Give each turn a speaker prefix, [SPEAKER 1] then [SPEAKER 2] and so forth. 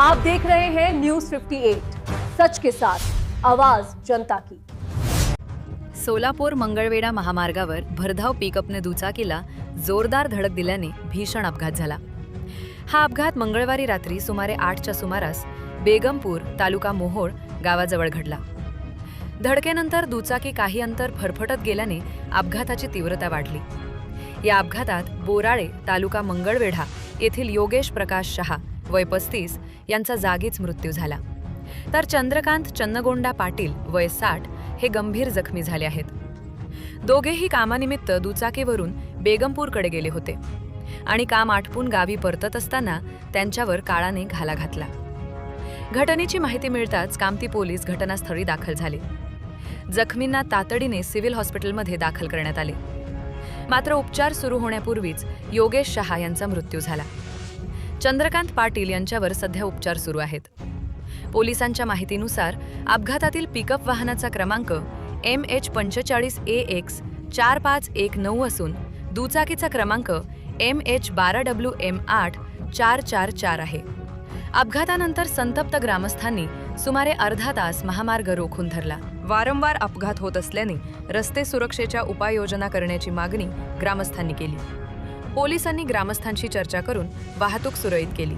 [SPEAKER 1] आप देख रहे हैं न्यूज 58 सच के साथ आवाज जनता की।
[SPEAKER 2] सोलापूर मंगळवेढा महामार्गावर भरधाव पिकअपने दुचाकीला जोरदार धडक दिल्याने भीषण अपघात झाला. हा अपघात मंगळवारी रात्री सुमारे आठच्या सुमारास बेगमपूर तालुका मोहोळ गावाजवळ घडला. धडकेनंतर दुचाकी काही अंतर फरफटत गेल्याने अपघाताची तीव्रता वाढली. या अपघातात बोराळे तालुका मंगळवेढा येथील योगेश प्रकाश शहा वय पस्तीस यांचा जागीच मृत्यू झाला. तर चंद्रकांत चन्नगोंडा पाटील वय साठ हे गंभीर जखमी झाले आहेत. दोघेही कामानिमित्त दुचाकीवरून बेगमपूरकडे गेले होते आणि काम आटपून गावी परतत असताना त्यांच्यावर काळाने घाला घातला. घटनेची माहिती मिळताच कामती पोलीस घटनास्थळी दाखल झाले. जखमींना तातडीने सिव्हिल हॉस्पिटलमध्ये दाखल करण्यात आले. मात्र उपचार सुरू होण्यापूर्वीच योगेश शहा यांचा मृत्यू झाला. चंद्रकांत पाटील यांच्यावर सध्या उपचार सुरू आहेत. पोलिसांच्या माहितीनुसार अपघातातील पिकअप वाहनाचा क्रमांक एम एच पंचेचाळीस ए एक्स चार पाच एक नऊ असून दुचाकीचा क्रमांक एम एच बारा डब्ल्यू एम आठ चार चार चार आहे. अपघातानंतर संतप्त ग्रामस्थांनी सुमारे अर्धा तास महामार्ग रोखून धरला. वारंवार अपघात होत असल्याने रस्ते सुरक्षेच्या उपाययोजना करण्याची मागणी ग्रामस्थांनी केली. पोलिसांनी ग्रामस्थांशी चर्चा करून वाहतूक सुरळीत केली.